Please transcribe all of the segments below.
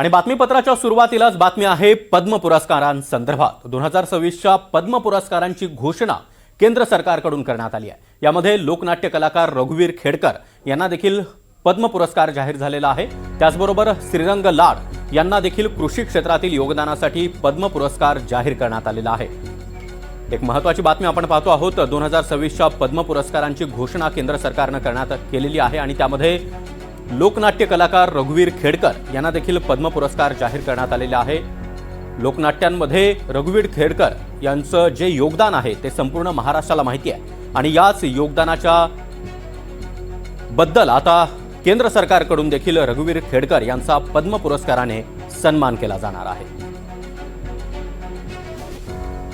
आणि बातमीपत्राच्या सुरुवातीलाच बातमी आहे पद्म पुरस्कारांसंदर्भात. दोन हजार सव्वीसच्या पद्म पुरस्कारांची घोषणा केंद्र सरकारकडून करण्यात आली आहे. यामध्ये लोकनाट्य कलाकार रघुवीर खेडकर यांना देखील पद्म पुरस्कार जाहीर झालेला आहे. त्याचबरोबर श्रीरंग लाड यांना देखील कृषी क्षेत्रातील योगदानासाठी पद्म पुरस्कार जाहीर करण्यात आलेला आहे. एक महत्त्वाची बातमी आपण पाहतो आहोत दोन हजार सव्वीसच्या पद्म पुरस्कारांची घोषणा केंद्र सरकारनं करण्यात केलेली आहे आणि त्यामध्ये लोकनाट्य कलाकार रघुवीर खेडकर यांना देखील पद्म पुरस्कार जाहीर करण्यात आलेले आहे. लोकनाट्यांमध्ये रघुवीर खेडकर यांचं जे योगदान आहे ते संपूर्ण महाराष्ट्राला माहिती आहे. आणि याच योगदानाच्या बद्दल आता केंद्र सरकारकडून देखील रघुवीर खेडकर यांचा पद्म पुरस्काराने सन्मान केला जाणार आहे.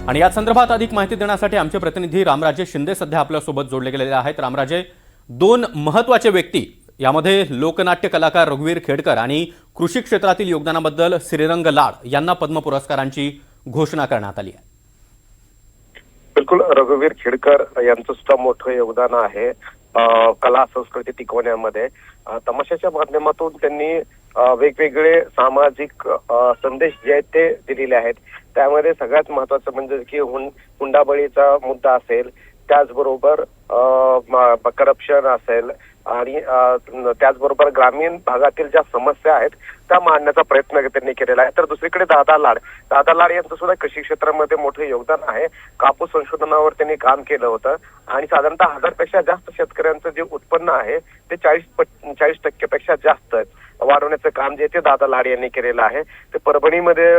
आणि या संदर्भात अधिक माहिती देण्यासाठी आमचे प्रतिनिधी रामराजे शिंदे सध्या आपल्यासोबत जोडले गेलेले आहेत. रामराजे दोन महत्त्वाचे व्यक्ती यामध्ये लोकनाट्य कलाकार रघुवीर खेडकर आणि कृषी क्षेत्रातील योगदानाबद्दल श्रीरंग लाड यांना पद्म पुरस्कारांची घोषणा करण्यात आली आहे. बिलकुल रघुवीर खेडकर यांचं सुद्धा मोठं योगदान आहे अं, कला संस्कृती टिकवण्यामध्ये. तमाशाच्या माध्यमातून त्यांनी वेगवेगळे सामाजिक संदेश जे आहेत ते दिलेले आहेत. त्यामध्ये सगळ्यात महत्वाचं म्हणजे की हुं हुंडाबळीचा मुद्दा असेल त्याचबरोबर करप्शन असेल आणि त्याचबरोबर ग्रामीण भागातील ज्या समस्या आहेत त्या मांडण्याचा प्रयत्न त्यांनी केलेला आहे. तर दुसरीकडे दादा लाड. दादा लाड यांचं सुद्धा कृषी क्षेत्रामध्ये मोठं योगदान आहे. कापूस संशोधनावर त्यांनी काम केलं होतं. आणि साधारणतः हजारपेक्षा जास्त शेतकऱ्यांचं जे उत्पन्न आहे ते चाळीस चाळीस टक्केपेक्षा जास्त आहे. वाढवण्याचं काम जे ते दादा लाड यांनी केलेलं आहे. ते परभणीमध्ये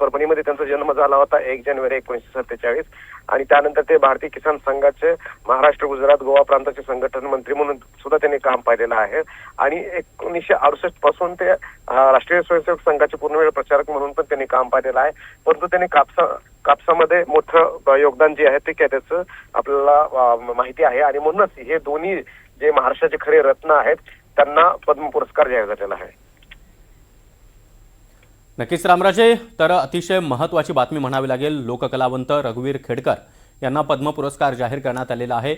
परभणीमध्ये त्यांचा जन्म झाला होता एक जानेवारी एकोणीसशे सत्तेचाळीस. आणि त्यानंतर ते भारतीय किसान संघाचे महाराष्ट्र गुजरात गोवा प्रांताचे संघटन मंत्री म्हणून सुद्धा त्यांनी काम पाहिलेलं आहे. आणि एकोणीसशे अडुसष्टपासून ते राष्ट्रीय स्वयंसेवक संघाचे पूर्णवेळ प्रचारक म्हणून पण त्यांनी काम पाहिलेलं आहे. परंतु त्यांनी कापसा कापसामध्ये मोठं योगदान जे आहे ते त्याचं आपल्याला माहिती आहे. आणि म्हणूनच हे दोन्ही जे महाराष्ट्राचे खरे रत्न आहेत त्यांना पद्म पुरस्कार जाहीर झालेला आहे. नक्कीच रामराजे तर अतिशय महत्वाची बातमी म्हणावी लागेल. लोककलावंत रघुवीर खेडकर यांना पद्म पुरस्कार जाहीर करण्यात आलेला आहे.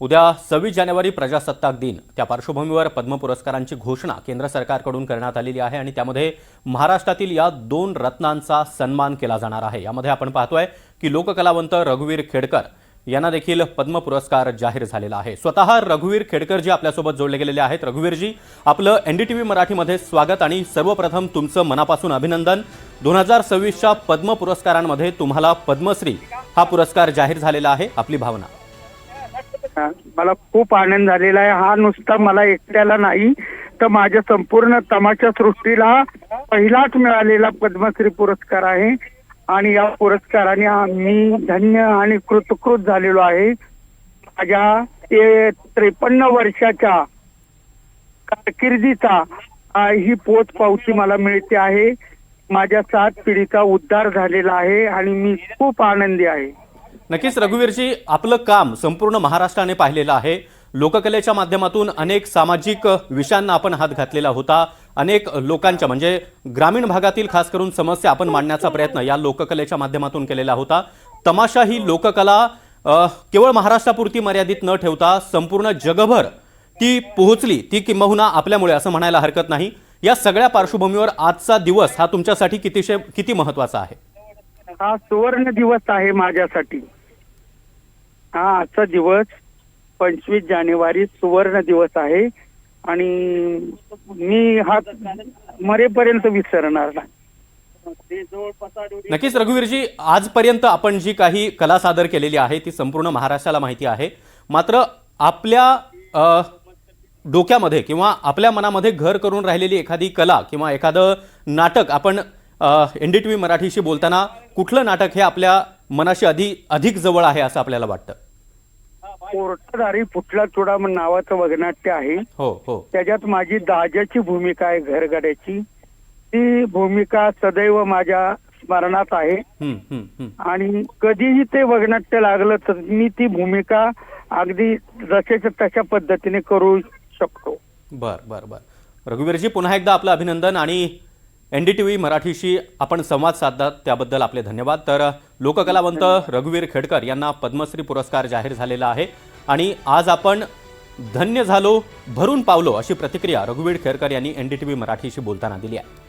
उद्या सव्वीस जानेवारी प्रजासत्ताक दिन. त्या पार्श्वभूमीवर पद्म पुरस्कारांची घोषणा केंद्र सरकारकडून करण्यात आलेली आहे आणि त्यामध्ये महाराष्ट्रातील या दोन रत्नांचा सन्मान केला जाणार आहे. यामध्ये आपण पाहतोय की लोककलावंत रघुवीर खेडकर यांना देखील पद्म पुरस्कार जाहीर झालेला आहे. स्वतः रघुवीर खेडकरजी आपल्यासोबत जोडले गेलेले आहेत. रघुवीरजी आपलं एन डी टी व्ही मराठीमध्ये स्वागत आणि सर्वप्रथम तुमचं मनापासून अभिनंदन. दोन हजार सव्वीसच्या पद्म पुरस्कारांमध्ये तुम्हाला पद्मश्री हा पुरस्कार जाहीर झालेला आहे. आपली भावना. मला खूप आनंद झालेला आहे. हा नुसता मला एकट्याला नाही तर माझ्या संपूर्ण तमाशा सृष्टीला पहिलाच मिळालेला पद्मश्री पुरस्कार आहे. आणि या पुरस्काराने मी धन्य आणि कृतकृत झालेलो आहे. माझ्या ते त्रेपन्न वर्षाच्या कारकिर्दीचा ही पोच पावती मला मिळते आहे. माझ्या सात पिढीचा उद्धार झालेला आहे आणि मी खूप आनंदी आहे. नक्कीच रघुवीरजी आपलं काम संपूर्ण महाराष्ट्राने पाहिलेलं आहे. लोककलेच्या माध्यमातून अनेक सामाजिक विषयांना आपण हात घातलेला होता. अनेक लोकांच्या म्हणजे ग्रामीण भागातील खास करून समस्या आपण मांडण्याचा प्रयत्न या लोककलेच्या माध्यमातून केलेला होता. तमाशा ही लोककला केवळ महाराष्ट्रापुरती मर्यादित न ठेवता संपूर्ण जगभर ती पोहोचली ती किंबहुना आपल्यामुळे असं म्हणायला हरकत नाही. या सगळ्या पार्श्वभूमीवर आजचा दिवस हा तुमच्यासाठी कितीशे किती महत्त्वाचा आहे? हा सुवर्ण दिवस आहे माझ्यासाठी. हा आजचा दिवस पंचवीस जानेवारी सुवर्ण दिवस आहे. आणि मी हा मरेपर्यंत विसरणार नाही. नक्कीच रघुवीरजी आजपर्यंत आपण जी काही कला सादर केलेली आहे ती संपूर्ण महाराष्ट्राला माहिती आहे. मात्र आपल्या अ, डोक्यामध्ये किंवा आपल्या मनामध्ये घर करून राहिलेली एखादी कला किंवा एखादं नाटक आपण एन डी टी व्ही मराठीशी बोलताना कुठलं नाटक हे आपल्या मनाशी अधिक अधिक जवळ आहे असं आपल्याला वाटतं? पोर्टदारी फुटला चुडा नावाचं वगनाट्य आहे. हो हो. त्याच्यात माझी दाजाची भूमिका आहे घरगड्याची. ती भूमिका सदैव माझ्या स्मरणात आहे. आणि कधीही ते वगनाट्य लागलं तर मी ती भूमिका अगदी जशाच्या तशा पद्धतीने करू शकतो. बर बर बर. रघुवीरजी पुन्हा एकदा आपलं अभिनंदन आणि एन डी टी व्ही मराठीशी आपण संवाद साधतात त्याबद्दल आपले धन्यवाद. तर लोककलावंत रघुवीर खेडकर यांना पद्मश्री पुरस्कार जाहीर झालेला आहे. आणि आज आपण धन्य झालो भरून पावलो अशी प्रतिक्रिया रघुवीर खेडकर यांनी एन डी टी व्ही मराठीशी बोलताना दिली आहे.